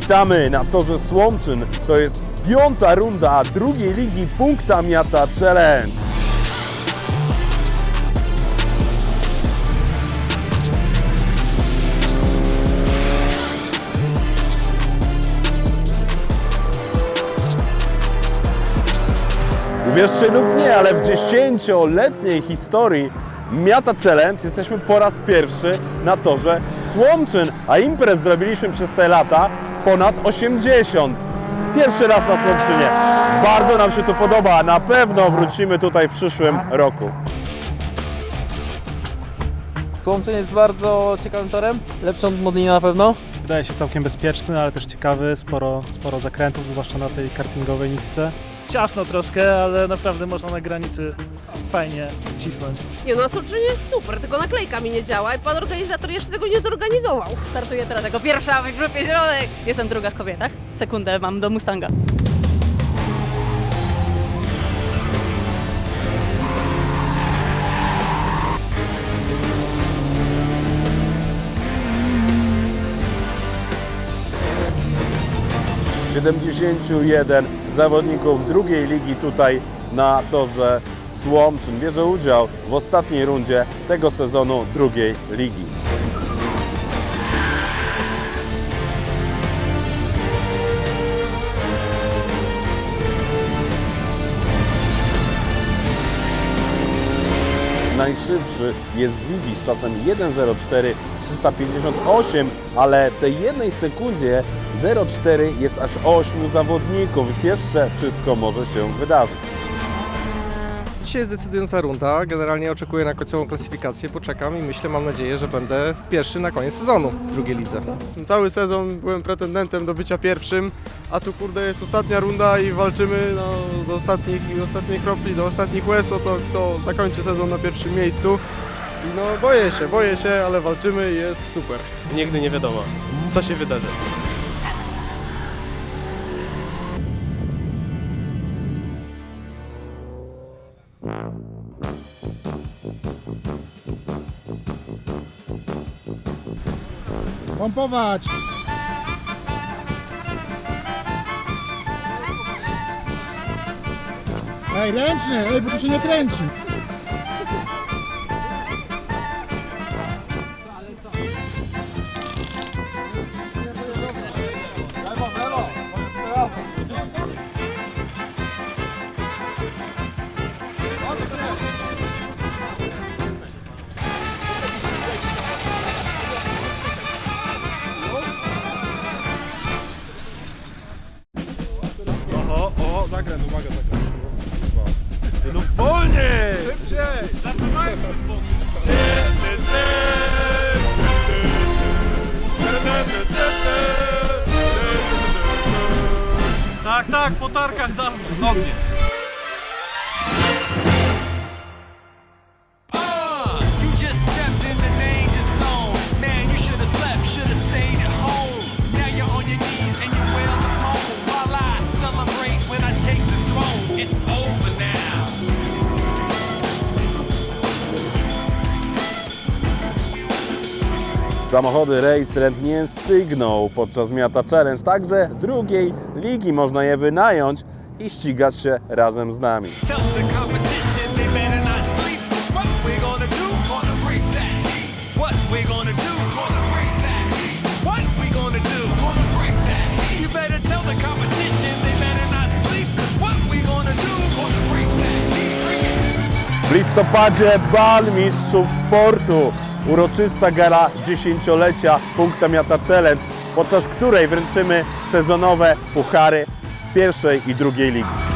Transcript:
Witamy na torze Słomczyn. To jest piąta runda drugiej ligi Punkta Miata Challenge. Uwierzcie lub nie, ale w dziesięcioletniej historii Miata Challenge jesteśmy po raz pierwszy na torze Słomczyn, a imprez zrobiliśmy przez te lata ponad 80. Pierwszy raz na Słomczynie. Bardzo nam się tu podoba, na pewno wrócimy tutaj w przyszłym roku. Słomczyn jest bardzo ciekawym torem, lepszy od Modlina na pewno. Wydaje się całkiem bezpieczny, ale też ciekawy, sporo, sporo zakrętów, zwłaszcza na tej kartingowej nitce. Ciasno troszkę, ale naprawdę można na granicy fajnie cisnąć. Nie no, Solczyn jest super, tylko naklejka mi nie działa i pan organizator jeszcze tego nie zorganizował. Startuję teraz jako pierwsza w grupie zielonej. Jestem druga w kobietach. Sekundę mam do Mustanga. - 71 zawodników drugiej ligi tutaj na torze Słomczyn bierze udział w ostatniej rundzie tego sezonu drugiej ligi. Najszybszy jest Zibi z czasem 1.04 358, ale w tej jednej sekundzie 0,4 jest aż 8 zawodników, więc jeszcze wszystko może się wydarzyć. Dzisiaj jest decydująca runda. Generalnie oczekuję na końcową klasyfikację, poczekam i myślę, mam nadzieję, że będę pierwszy na koniec sezonu w drugiej lidze. Cały sezon byłem pretendentem do bycia pierwszym, a tu kurde jest ostatnia runda i walczymy no, do ostatnich, do ostatniej kropli, do ostatnich łez o to, kto zakończy sezon na pierwszym miejscu. I no boję się, boję się, ale walczymy i jest super. Nigdy nie wiadomo, co się wydarzy. Pompować! Ej, ręcznie, ej, bo tu się nie kręci. No wolniej! Tak, tak, po tarkach dawno. Ognie. You Samochody Race Rent nie stygną podczas Miata Challenge, także drugiej ligi można je wynająć i ścigać się razem z nami. W listopadzie bal mistrzów sportu. Uroczysta gala dziesięciolecia Punkta Miata Challenge, podczas której wręczymy sezonowe puchary pierwszej i drugiej ligi.